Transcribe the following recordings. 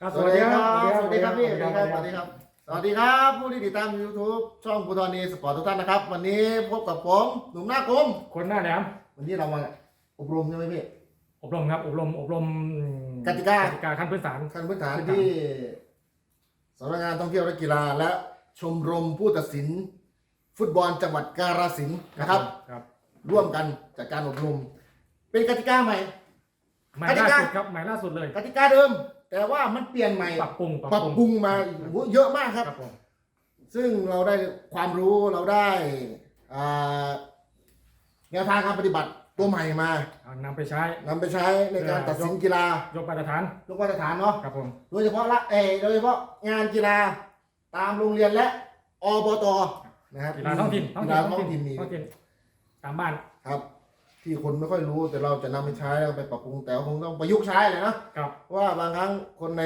ครับสวัสดีครับสสวัวัสสดีดีคครัรับบพี่พี่สวัสดีครับ สวัสดีครับ สวัสดีครับผู้ที่ติดตาม YouTube ช่องภูทรนีสปอร์ตทุกท่านนะครับ วันนี้พบกับผมหนุ่มหน้ากลมคนหน้าแหลมวันนี้เรามาอบรมใช่ไหมพี่ อบรมครับ อบรม อบรมกติกากติกาขั้นพื้นฐานขั้นพื้นฐานพื้นฐานที่สำนักงานท่องเที่ยวและกีฬาและชมรมผู้ตัดสิน ฟุตบอลจังหวัดกาฬสินธุ์นะครับ ครับ ร่วมกันจัดการอบรม เป็นกติกาใหม่ใหม่กติล่ากาสุดครับใหม่ล่าสุดเลย กติกาเดิม แต่ว่ามันเปลี่ยนใหม่ปรับปรุงปรับปรุงมาโอ้โหเยอะมากครับ ครับผมซึ่งเราได้ความรู้เราได้อ่าแนวทางการปฏิบัติตัวใหม่มาเอานำไปใช้ นำไปใช้ในการตัดสินกีฬายกมาตรฐานยกมาตรฐานเนาะครับผม โดยเฉพาะละเออโดยเฉพาะงานกีฬาตามโรงเรียนและอบตนะครับกีฬาท้องถิ่นกีฬาท้องถิ่นมีท้องถิ่นตามบ้าน ครับ ที่คนไม่ค่อยรู้แต่เราจะนำไปใช้แล้วไปปรับปรุงแต่ว่าคงต้องประยุกต์ใช้เลยนะครับเพราะว่าบางครั้งคนใน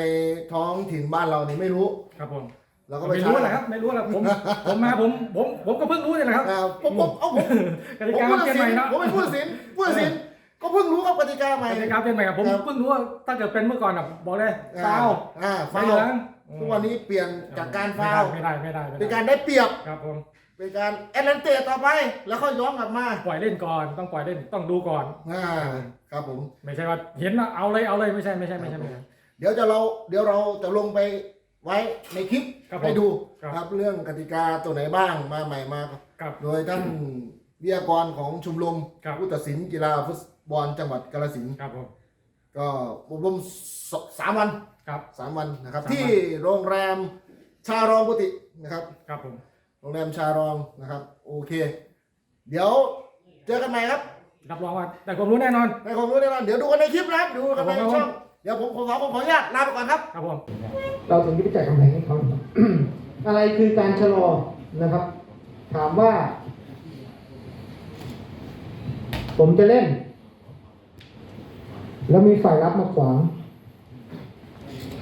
ท้องถิ่นบ้านเรานี่ไม่รู้ครับผมเราก็ไปไม่ใช้รู้แหละครับ ไม่รู้แหละผมผมมาผมผมผมก็เพิ่งรู้เนี่ยแหละครับอ่าผมผมเอาผมกติกาผมเปลี่ยนใหม่เนาะผมเป็นผู้ตัดสินผู้ตัดสินก็เพิ่งรู้ครับกติกาใหม่ กติกาเปลี่ยนใหม่ครับผมครับ เพิ่งรู้ว่าถ้าเกิดเป็นเมื่อก่อนอะบอกเลยอ่ฟาวล์อ่าไฟฟาวเหล์ลืองทุกวันนี้เปลี่ยนจากการฟาวล์ไม่ได้ไม่ได้ไม่ได้เป็นไม่การได้ได้เปรียบ ครับผม เป็นการแอตแลนเตต่อไป แล้วค่อยย้อนกลับมาปล่อยเล่นก่อนต้องปล่อยเล่นต้องดูก่อน อ่าครับผม ไม่ใช่ว่าเห็นแล้วเอาเลยเอาเลยไม่ใช่ไม่ใช่ไม่ใช่ไม่ใช่ เดี๋ยวจะเราเดี๋ยวเราจะลงไปไว้ในคลิปครับผมให้ดูครับ ครับเรื่องกติกาตัวไหนบ้างมาใหม่มา ครับ โดยท่านวิทยากรของชมรมครับ ผู้ตัดสินกีฬาฟุตบอลจังหวัดกาฬสินธุ์ครับผมก็อบรมสสามวันครับ สามวันนะครับ สามวัน ที่โรงแรมชารองกุตินะครับ ครับผม โรงแรมชารองนะครับ โอเค เดี๋ยวเจอกันใหม่ครับรับรองว่าแต่ความรู้แน่นอน ในความรู้แน่นอนเดี๋ยวดูกันในคลิปนะครับดูกันในครับผม ช่องเดี๋ยวผมขอขอผมขออนุญาตลาไปก่อนครับ ครับผม เราถึงจะไปจ่ายกำแพงให้เขา อะไรคือการชะลอนะครับ ถามว่า ผมจะเล่น แล้วมีฝ่ายรับมาขวาง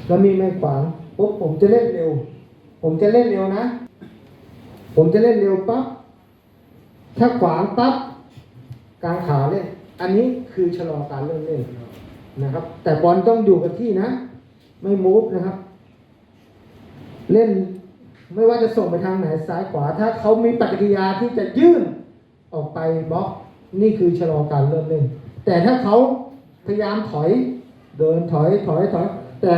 แล้วมีไม่ขวางปุ๊บผมจะเล่นเร็ว ผมจะเล่นเร็วนะ ผมจะเล่นเร็วปั๊บ ถ้าขวางปั๊บกลางขาเล่น อันนี้คือชะลอการเริ่มเล่นนะครับ แต่บอลต้องอยู่กับที่นะ ไม่มูฟนะครับเล่นไม่ว่าจะส่งไปทางไหนซ้ายขวา ถ้าเขามีปฏิกิริยาที่จะยื่นออกไปบล็อกนี่คือชะลอการเริ่มเล่น แต่ถ้าเขาพยายามถอยเดินถอยถอยถอยแต่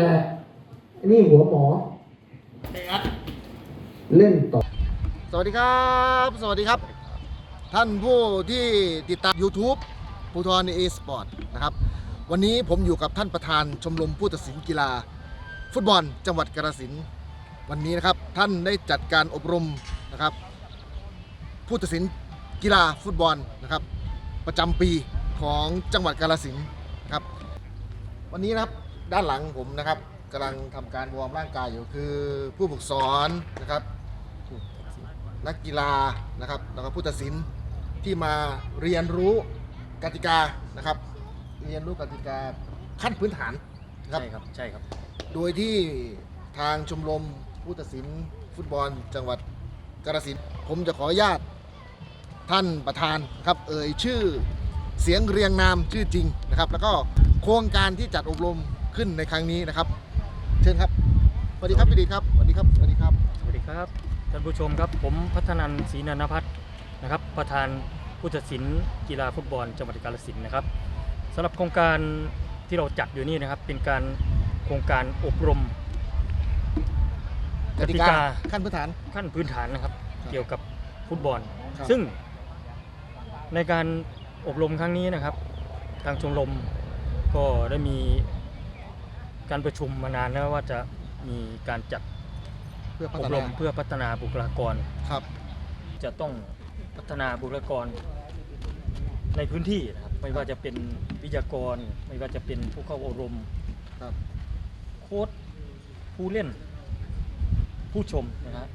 นี่หัวหมอเล่นต่อ สวัสดีครับ สวัสดีครับ ท่านผู้ที่ติดตาม YouTube ภูทรเอสปอร์ตนะครับ วันนี้ผมอยู่กับท่านประธานชมรมผู้ตัดสินกีฬา ฟุตบอลจังหวัดกาฬสินธุ์วันนี้นะครับท่านได้จัดการอบรมนะครับ ผู้ตัดสินกีฬาฟุตบอลนะครับ ประจำปีของจังหวัดกาฬสินธุ์นะครับ วันนี้นะครับด้านหลังผมนะครับกำลังทำการวอร์มร่างกายอยู่คือผู้ฝึกสอนนะครับ นักกีฬานะครับแล้วก็ผู้ตัดสินที่มาเรียนรู้กติกานะครับ เรียนรู้กติกาขั้นพื้นฐานนะครับใช่ครับใช่ครับ โดยที่ทางชมรมผู้ตัดสินฟุตบอลจังหวัดกาฬสินธุ์ผมจะขออนุญาตท่านประธานครับ เอ่ยชื่อเสียงเรียงนามชื่อจริงนะครับ แล้วก็โครงการที่จัดอบรมขึ้นในครั้งนี้นะครับ เชิญครับสวัสดีครับพี่ดีครับสวัสดีครับสวัสดีครับ สวัสดีครับ ท่านผู้ชมครับผมพัฒนันท์ศรีนันทพัฒน์นะครับ ประธานผู้ตัดสินกีฬาฟุตบอลจังหวัดกาฬสินธุ์นะครับสำหรับโครงการที่เราจัดอยู่นี่นะครับ เป็นการโครงการอบรมกติกาขั้นพื้นฐานขั้นพื้นฐานนะครับครับเกี่ยวกับฟุตบอล ครับ ซึ่งในการอบรมครั้งนี้นะครับ ทางชมรมก็ได้มีการประชุมมานานแล้วว่าจะมีการจัด เพื่อพัอฒบรนามเพื่อพัฒนาบุคลากร ครับ จะต้องพัฒนาบุคลากรในพื้นที่นะครับ ไม่ว่าจะเป็นวิทยากร ไม่ว่าจะเป็นผู้เข้าอบรม ครับ โค้ชผู้เล่น ผู้ชมนะฮะ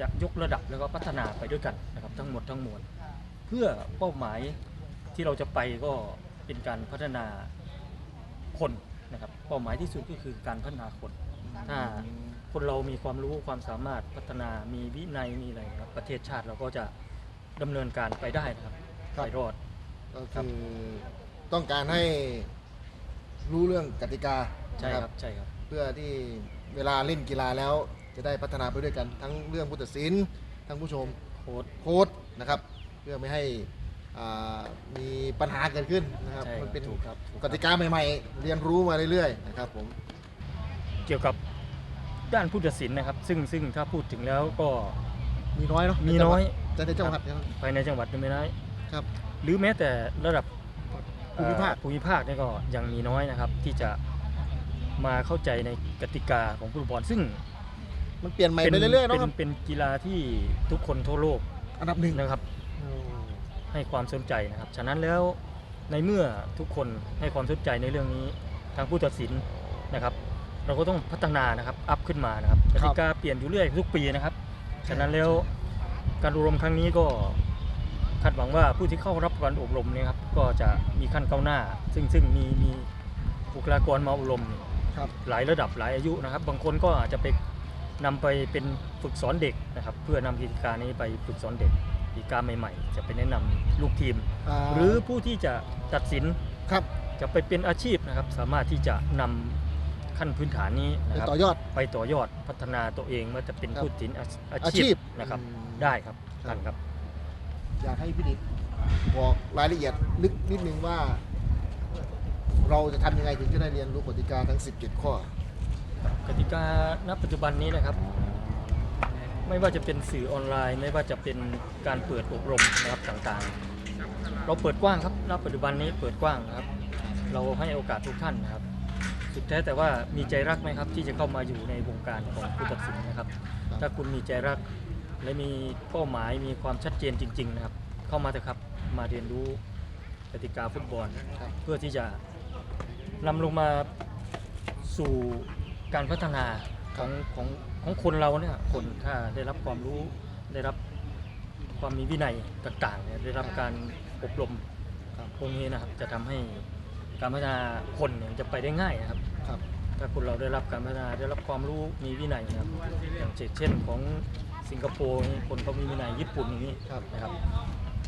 จะยกระดับแล้วก็พัฒนาไปด้วยกันนะครับ ทั้งหมดทั้งมวลเพื่อเป้าหมายที่เราจะไปก็เป็นการพัฒนาคนนะครับ เป้าหมายที่สุดก็คือการพัฒนาคน ถ้า คนเรามีความรู้ความสามารถพัฒนามีวินัยมีอะไรนะครับประเทศชาติเราก็จะดำเนินการไปได้นะครับครับ ไปรอด ก็คือต้องการให้รู้เรื่องกติกาใช่นะครับใช่ครับ เพื่อที่เวลาเล่นกีฬาแล้วจะได้พัฒนาไปด้วยกันทั้งเรื่องผู้ตัดสินทั้งผู้ชมโค้ด โค้ชนะครับ เพื่อไม่ให้อ่ามีปัญหาเกิดขึ้นนะครับใช่มันเป็นถูกครับถูกติกาใหม่ๆ เรียนรู้มาเรื่อยๆนะครับผม เกี่ยวกับ ด้านผู้ตัดสินนะครับ ซึ่งซึ่งถ้าพูดถึงแล้วก็มีน้อยเนาะมีน้อยแต่ในจังหวัดนะครับ ภายในจังหวัดไม่น้อยครับ หรือแม้แต่ระดับภูมิภาคเอ่อภูมิภาคเนี่ยก็ยังมีน้อยนะครับ ที่จะมาเข้าใจในกติกาของฟุตบอลซึ่งมันเปลี่ยนใหม่ไปเรื่อยๆเนาะป็ครับเป็นกีฬาที่ทุกคนทั่วโลกอันดับหนึ่งนะครับ ให้ความสนใจนะครับ ฉะนั้นแล้วในเมื่อทุกคนให้ความสนใจในเรื่องนี้ทางผู้ตัดสินนะครับ เราก็ต้องพัฒนานะครับอัพขึ้นมานะครับกติกาเปลี่ยนอยู่เรื่อยทุกปีนะครับฉะนั้นแล้วการอบรมครั้งนี้ก็คาดหวังว่าผู้ที่เข้ารับการอบรมเนี่ยครับก็จะมีขั้นก้าวหน้า ซึ่งซึ่งมีมีบุคลากรมาอบรมเนี่ยครับหลายระดับหลายอายุนะครับ บางคนก็อาจจะไปนำไปเป็นฝึกสอนเด็กนะครับ เพื่อนำกิจการนี้ไปฝึกสอนเด็กกิจการใหม่ ๆ จะไปแนะนำลูกทีมาหรือผู้ที่จะตัดสินครับจะไปเป็นอาชีพนะครับ สามารถที่จะนำ ขั้นพื้นฐานนี้ไปนะครับต่อยอดไปต่อยอดพัฒนาตัวเองว่าจะเป็นครับผู้ตัดสินอาอาอาชีชีพพนะครับอืมได้ครับครับท่านครับ อยากให้พี่ดิษบอกรายละเอียดลึกนิดนึงว่า เราจะทำยังไงถึงจะได้เรียนรู้กติกาทั้ง 17 ข้อกติกาณปัจจุบันนี้นะครับ ไม่ว่าจะเป็นสื่อออนไลน์ ไม่ว่าจะเป็นการเปิดอบรมนะครับต่างๆ เราเปิดกว้างครับณปัจจุบันนี้เปิดกว้างนะครับ เราให้โอกาสทุกท่านนะครับ สุดแท้แต่ว่ามีใจรักไหมครับ ที่จะเข้ามาอยู่ในวงการของผู้ตัดสินนะครับครับ ถ้าคุณมีใจรัก และมีเป้าหมายมีความชัดเจนจริง ๆ นะครับ เข้ามาเถอะครับมาเรียนรู้กติกาฟุตบอลครับเพื่อที่จะนำลงมาสู่การพัฒนาของของของคนเราเนี่ยคนถ้าได้รับความรู้ได้รับความมีวินัยต่างๆเนี่ยได้รับการอบรมครับพวกนี้นะครับจะทำให้ การพัฒนาคนเนี่ยจะไปได้ง่ายนะครับ ครับ ถ้าคนเราได้รับการพัฒนาได้รับความรู้มีวินัยนะครับอย่างเช่นของสิงคโปร์นี่คนเขามีวินัยญี่ปุ่นอย่างนี้ครับ นะครับ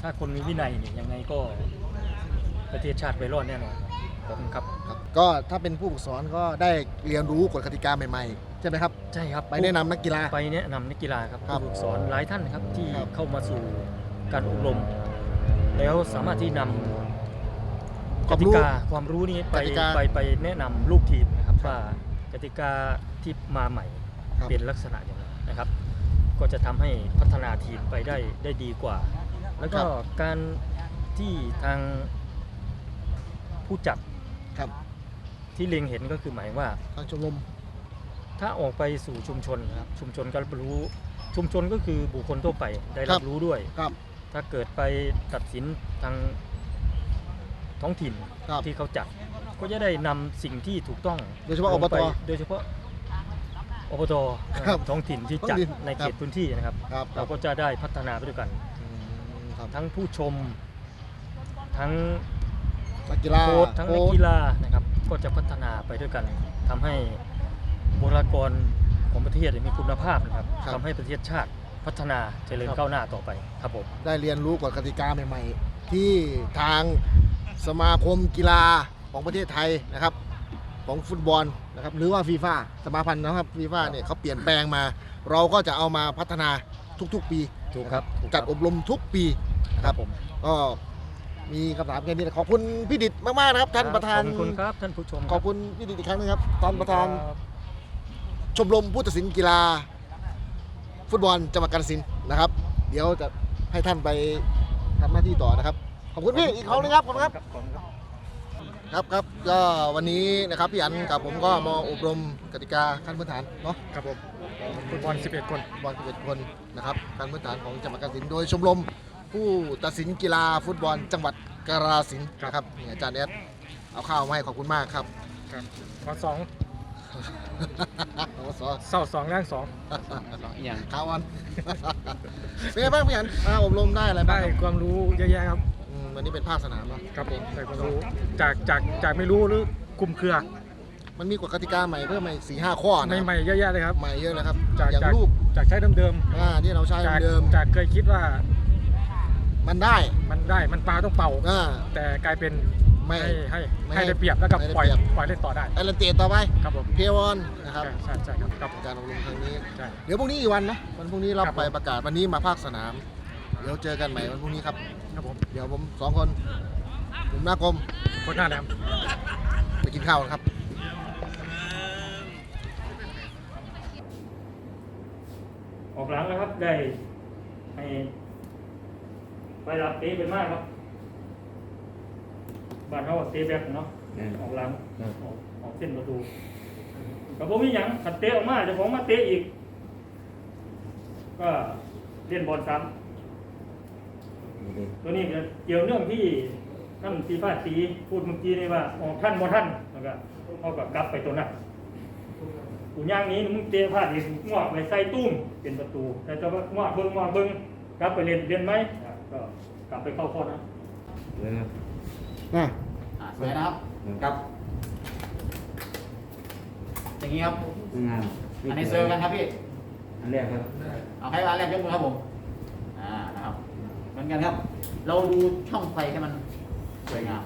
ถ้าคนมีวินัยเนี่ยยังไงก็ประเทศชาติไปรอดแน่นอนขอบคุณครับ ครับก็ถ้าเป็นผู้ฝึกสอนก็ได้เรียนรู้กฎกติกาใหม่ๆ ใช่ไหมครับ ใช่ครับไปแนะนำนักกีฬา ไปแนะนำนักกีฬาครับครับผู้ฝึกสอนหลายท่านครับที่ครับ เข้ามาสู่การอบรม แล้วสามารถที่นำควา กมติรู้กาความรู้นี้ไปกติกาไปไปแนะนำลูกทีมนะครับว่ากติกาที่มาใหม่ครับเป็นลักษณะอย่างไรนะครับ ก็จะทำให้พัฒนาทีมไปได้ได้ดีกว่า แล้วก็การที่ทางผู้จัดครับที่เล็งเห็นก็คือหมายว่าทางชมรมถ้าออกไปสู่ชุมชนนะครับชุมชนก็รับรู้ชุมชนก็คือบุคคลทั่วไปได้ครัรับบรู้ด้วยครับ ถ้าเกิดไปตัดสินทาง ท้องถิ่นครับที่เขาจัด ก็จะได้นำสิ่งที่ถูกต้องโดยเฉพาะลองบไปตโดยเฉพาะอบตครับท้องถิ่นที่จัดท้องถิ่นในครัเขบตพื้นที่นะครับ ครับครัเราบก็จะได้พัฒนาไปด้วยกัน อืมครับทั้งผู้ชม ทั้งนักกีฬาโค้ชทั้งนักกีฬานะครับ ก็จะพัฒนาไปด้วยกันทำให้บุคลากรของประเทศมีคุณภาพนะครับทำให้ประเทศชาติพัฒนาเจริญก้าวหน้าต่อไปครับผม ได้เรียนรู้กฎกติกาใหม่ ๆ ที่ทาง สมาคมกีฬาของประเทศไทยนะครับ ของฟุตบอลนะครับหรือว่าฟีฟ่าสมาพันธ์นะครับฟีฟ่าเนี่ยเขาเปลี่ยนแปลงมา เราก็จะเอามาพัฒนาทุกๆปีถูกครับถูกครับ จัดอบรมทุกปีนะครับผมก็มีคำถามแค่นี้นะขอบคุณพี่ดิษฐ์มากๆนะครับท่านประธาน ขอบคุณครับท่านผู้ชมขอบคุณพี่ดิษฐ์อีกครั้งหนึงครับท่านประธาน ครับ ชมรมผู้ตัดสินกีฬา ฟุตบอลจังหวัดกาฬสินธุ์นะครับ เดี๋ยวจะให้ท่านไปทำหน้าที่ต่อนะครับข อบคุณพี่อีกครั้งหนึงครับขอบคุณครับขอบคุณครับ ครับครับก็วันนี้นะครับพี่อันกับผมก็มาอบรมกติกาขั้นพื้นฐานเนาะครับผมฟุตบอล11 คนบอล11คนนะครับขั้นพื้นฐานของจังหวัดกาฬสินธุ์โดยชมรมผู้ตัดสินกีฬาฟุตบอลจังหวัดกาฬสินธุ์นะครับนี่อาจารย์แอดเอาข้าวมาให้ขอบคุณมากครับครับขอสองโอ้สอเศร้าสองแรงสองอย่างข้าวอันเป็นไงบ้างพี่อันอ่าอบรมได้อะไรบ้าได้งครับความรู้เยอะแยะครับ อืมวันนี้เป็นภาคสนามเนาะครับผมได้ความรู้จากจากจากไม่รู้หรือคุมเครือมันมีกฎกติกาใหม่เพิ่มมาสี่ห้าข้อนะใหม่ๆเยอะแยะเลยครับ ใหม่เยอะเลยครับจากอย่างจากลูกจากใช้เดิมอ่าที่เราใช้ๆจากเดิมจากเคยคิดว่ามันได้ มันได้มันปลาต้องเป่า อ่า แต่กลายเป็นไม่ให้ให้ไม่ให้ได้เปรียบแล้วก็ให้ได้ปล่อยเปรียบ ปล่อยเล่นต่อได้ ไอรันเตต่อไปครับผมเพียวอนนะครับใช่ใช่ใช่ครับครับการอบรมครั้งนี้ ใช่ เดี๋ยวพรุ่งนี้อีกวันนะวันพรุ่งนี้เราครับผม ไปประกาศวันนี้มาภาคสนาม เดี๋ยวเจอกันใหม่วันพรุ่งนี้ครับ ครับผมเดี๋ยวผมสองคน ผมหน้ากรมคนหน้าแหลมไปกินข้าวนะครับ ออกหลังนะครับ ได้ให้ไปรับเตะเป็นมากครับ บ้านเขาเตะแบบเนาะ ออกหลัง ออกออกเส้นประตูกับผมมีหยังขัดเตะออกมาเดี๋ยวผมมาเตะอีก ก็เล่นบอลซ้ำ ตัวนี้จะเกี่ยวเนื่องที่ท่านตีฟาตีพูดเมื่อกี้นี่ว่าออกท่านบ่ท่านแล้วก็เขาก็กลับไปตัวนั้นกูย่างนี้มึงเตะพลาดอีกงอกไปใส่ตุ้มเป็นประตู แต่จะว่างอกเบิ้งงอกเบิ้งกลับไปเรียนเรียนไหมอะก็กลับไปเข้าข้อนะน่ะอะสวยนะครับครับอย่างนี้ครับงามอันนี้เซอร์กันครับพี่อันแรกครับเอาใครมาแรกยกมือครับผม อ่า นะครับ เหมื อนกันครับ เราดูช่องไฟให้มันสวยงาม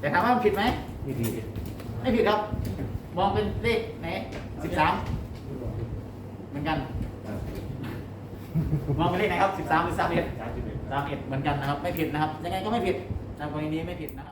แต่ถามว่ามันผิดไหมนี่ดีไม่ผิดครับ มองเป็นเลขไหนสิบสามเหมือนกันครับมองเป็นเลขไหนครับสิบสามหรือสามเอ็ดสามเอ็ดเหมือนกันนะครับ ไม่ผิดนะครับ ยังไงก็ไม่ผิดในกรณีนี้ไม่ผิดนะครับ